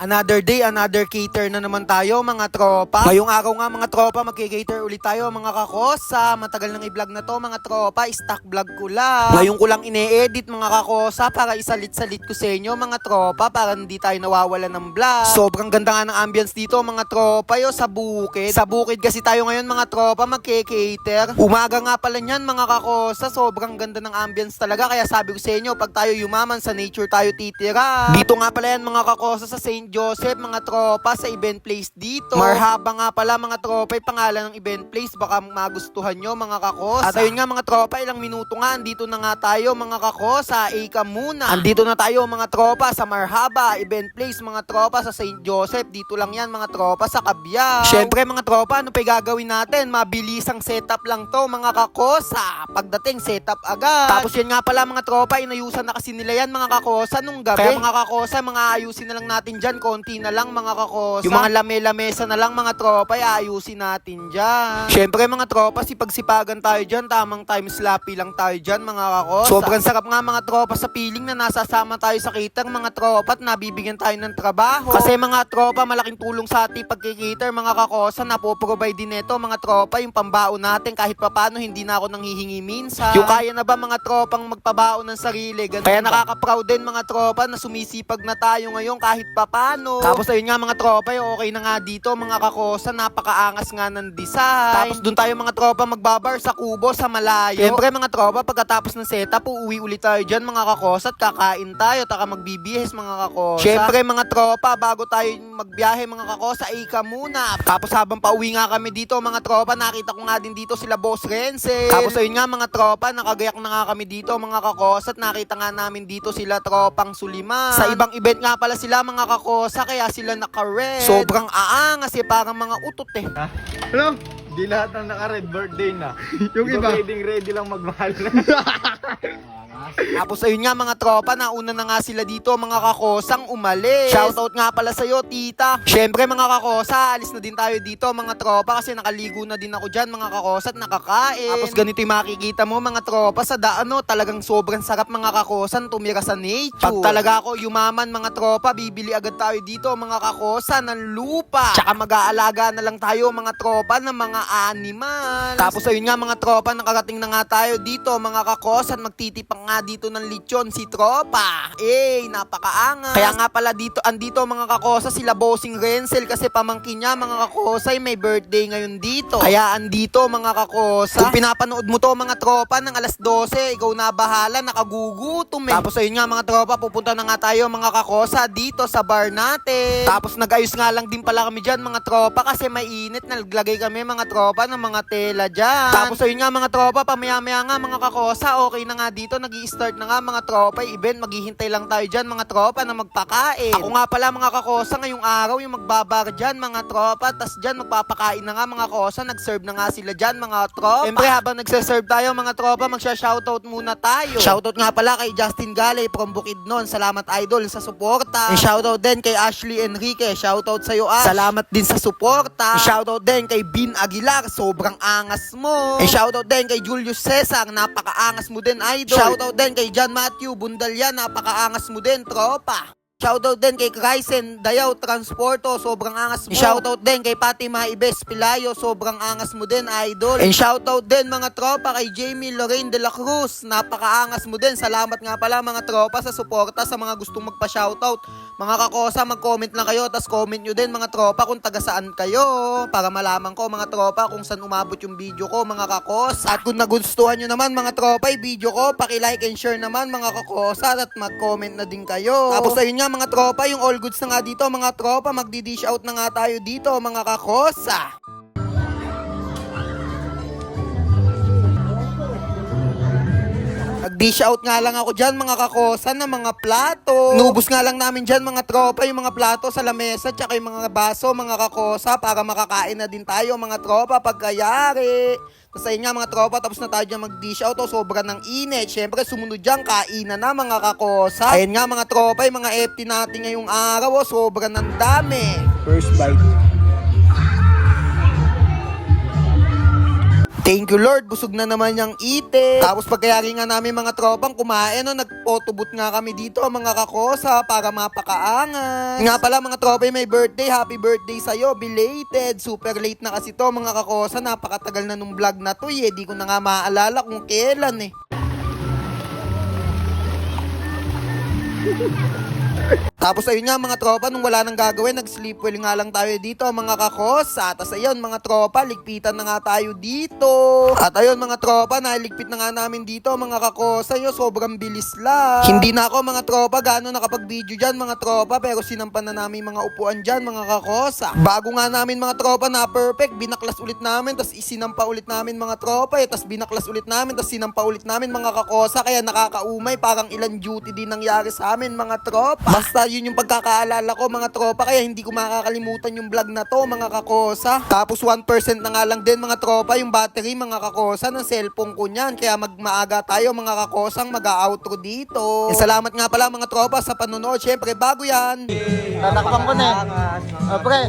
Another day, another cater na naman tayo mga tropa. Ngayong araw nga mga tropa, magkikater ulit tayo mga kakosa. Matagal nang i-vlog na to mga tropa, stock vlog ko lang. Ngayon ko lang ine-edit mga kakosa para isalit-salit ko sa inyo mga tropa para hindi tayo nawawala ng vlog. Sobrang ganda nga ng ambience dito mga tropa yo sa bukid. Sa bukid kasi tayo ngayon mga tropa magkikater. Umaga nga pala niyan mga kakosa, sobrang ganda ng ambience talaga. Kaya sabi ko sa inyo, pag tayo yumaman sa nature tayo titira. Dito nga pala yan mga kakosa sa St. Joseph, mga tropa sa event place dito. Marhaba nga pala mga tropa, yung pangalan ng event place, baka magustuhan nyo mga kakosa. At ayun nga mga tropa, ilang minuto nga, andito na nga tayo mga kakosa, ika muna. Andito na tayo mga tropa sa Marhaba, event place mga tropa sa St. Joseph. Dito lang yan mga tropa sa Kabyaw. Syempre mga tropa, ano pa gagawin natin? Mabilisang setup lang to mga kakosa. Pagdating setup agad. Tapos yan nga pala mga tropa, inayusan na kasi nila yan mga kakosa nung gabi. Kaya mga kakosa, mga ayusin na lang natin dyan. Konti na lang mga kakosa. Yung mga lame-lamesa na lang mga tropa, ay ayusin natin dyan. Syempre mga tropa, sipagsipagan tayo dyan. Tamang time slappy lang tayo dyan mga kakosa. Sobrang sarap nga mga tropa sa feeling na nasasama tayo sa cater mga tropa at nabibigyan tayo ng trabaho. Kasi mga tropa, malaking tulong sa ating pagkikater mga kakosa. Napoprovide din ito mga tropa yung pambaon natin kahit papano hindi na ako nanghihingi minsan. Yung kaya na ba mga tropang magpabaon ng sarili? Ganun Kaya nakaka-proud din mga tropa na sumisipag na tayo ngayon kahit papano. Tapos ayun nga mga tropa, yung okay na nga dito mga kakosa, napakaangas nga ng design. Tapos doon tayo mga tropa magbabar sa kubo sa malayo. Siyempre mga tropa, pagkatapos ng setup, uuwi ulit tayo dyan mga kakosa at kakain tayo, taka magbibihes mga kakosa. Siyempre mga tropa, bago tayo magbiyahe mga kakosa, ika muna. Tapos habang pauwi nga kami dito mga tropa, nakita ko nga din dito sila Boss Rense. Tapos ayun nga mga tropa, nakagayak na nga kami dito mga kakosa at nakita nga namin dito sila tropang Suliman. Sa ibang event nga pala sila mga kakosa, kaya sila naka-red. Sobrang aangas eh, parang mga utot eh. Ano? Di lahat ng naka-red birthday na. Yung iba? Ready ready lang magmahal na. Tapos ayun nga mga tropa, nauna na nga sila dito mga kakosang umalis. Shoutout nga pala sa'yo tita. Syempre mga kakosa, alis na din tayo dito mga tropa kasi nakaligo na din ako dyan mga kakosa at nakakain. Tapos ganito yung makikita mo mga tropa sa daano, talagang sobrang sarap mga kakosan tumira sa nature. Pag talaga ako yumaman mga tropa, bibili agad tayo dito mga kakosa ng lupa. Tsaka mag-aalaga na lang tayo mga tropa ng mga animal. Tapos ayun nga mga tropa, nakarating na nga tayo dito mga kakosan, magtitipang nga dito ng lechon si tropa. Eh, napakaangas. Kaya nga pala dito, andito mga kakosa sila Bossing Renzel kasi pamangkin niya mga kakosa ay may birthday ngayon dito. Kaya andito mga kakosa. Kung pinapanood mo to mga tropa ng alas 12, ikaw na bahala, nakagugutom eh. Tapos ayun nga mga tropa, pupunta na nga tayo mga kakosa dito sa bar natin. Tapos nag-ayos nga lang din pala kami dyan mga tropa kasi may init, naglagay kami mga tropa ng mga tela dyan. Tapos ayun nga mga tropa, pamaya-maya nga mga kakosa, okay na nga dito, nag start na nga mga tropa event, maghihintay lang tayo dyan mga tropa na magpakain. Ako nga pala mga kakosa ngayong araw yung magbabar dyan mga tropa, tas dyan magpapakain na nga mga kosa, nag-serve na nga sila dyan mga tropa. Siyempre habang nagsaserve tayo mga tropa, magsha-shoutout muna tayo. Shoutout nga pala kay Justin Gale from Bukidnon, salamat idol sa suporta. And shoutout din kay Ashley Enrique, shoutout sa'yo Ash. Salamat din sa suporta. And shoutout din kay Bin Aguilar, sobrang angas mo. And shoutout din kay Julius Cesar, napakaangas mo din idol. Shoutout din kay John Matthew Bundalya, napakaangas mo din tropa. Shoutout din kay Krysen Dayaw Transporto, sobrang angas mo. Shoutout din kay Fatima Ibes Pilayo, sobrang angas mo din, idol. And shoutout din mga tropa kay Jamie Lorraine de la Cruz, napakaangas mo din. Salamat nga pala mga tropa sa suporta sa mga gustong magpa-shoutout. Mga kakosa, mag-comment lang kayo, tas comment nyo din mga tropa kung taga saan kayo. Para malaman ko mga tropa kung saan umabot yung video ko mga kakosa. At kung nagustuhan nyo naman mga tropa yung video ko, paki-like and share naman mga kakosa at mag-comment na din kayo. Tapos ayun nga mga tropa, yung all goods na nga dito mga tropa, magdi-dish out na nga tayo dito mga kakosa. Nag-dish out nga lang ako dyan mga kakosa ng mga plato. Nubos nga lang namin dyan mga tropa yung mga plato sa lamesa tsaka yung mga baso mga kakosa para makakain na din tayo mga tropa pagkayari. Tapos ayun nga mga tropa, tapos na tayo dyan mag-dish out. Oh, sobra ng init. Siyempre, sumunod dyan, kainan na mga kakosa. Ayun nga mga tropa, yung mga FT natin ngayong araw. Oh, sobra ng dami. First bite. Thank you Lord, busog na naman yung ite. Tapos pagkayari nga namin mga tropang kumain, no, nag-photobooth nga kami dito mga kakosa para mapakaangan. Nga pala mga tropa, may birthday, happy birthday sa'yo, belated. Super late na kasi to mga kakosa, napakatagal na nung vlog na to eh. Di ko na nga maaalala kung kailan eh. Tapos ayun nga mga tropa, nung wala nang gagawin, nag-sleep well nga lang tayo dito mga kakosa. Tapos ayun mga tropa, ligpitan na nga tayo dito. At ayun mga tropa, naligpit na nga namin dito mga kakosa. Yo, sobrang bilis lang. Hindi na ako mga tropa, gano'n nakapag-video dyan mga tropa. Pero sinampan na namin mga upuan dyan mga kakosa. Bago nga namin mga tropa na perfect, binaklas ulit namin. Tapos isinampa ulit namin mga tropa eh. Tapos binaklas ulit namin, tapos sinampa ulit namin mga kakosa. Kaya nakakaumay, parang ilang duty din nangyari sa amin mga tropa. Basta yun yung pagkakaalala ko mga tropa kaya hindi ko makakalimutan yung vlog na to mga kakosa. Tapos 1% na nga lang din mga tropa yung battery mga kakosa ng cellphone ko niyan. Kaya magmaaga tayo mga kakosang mag-outro dito. Eh, salamat nga pala mga tropa sa panonood. Syempre bago yan. Tatakpan ko na eh. Oh, pre,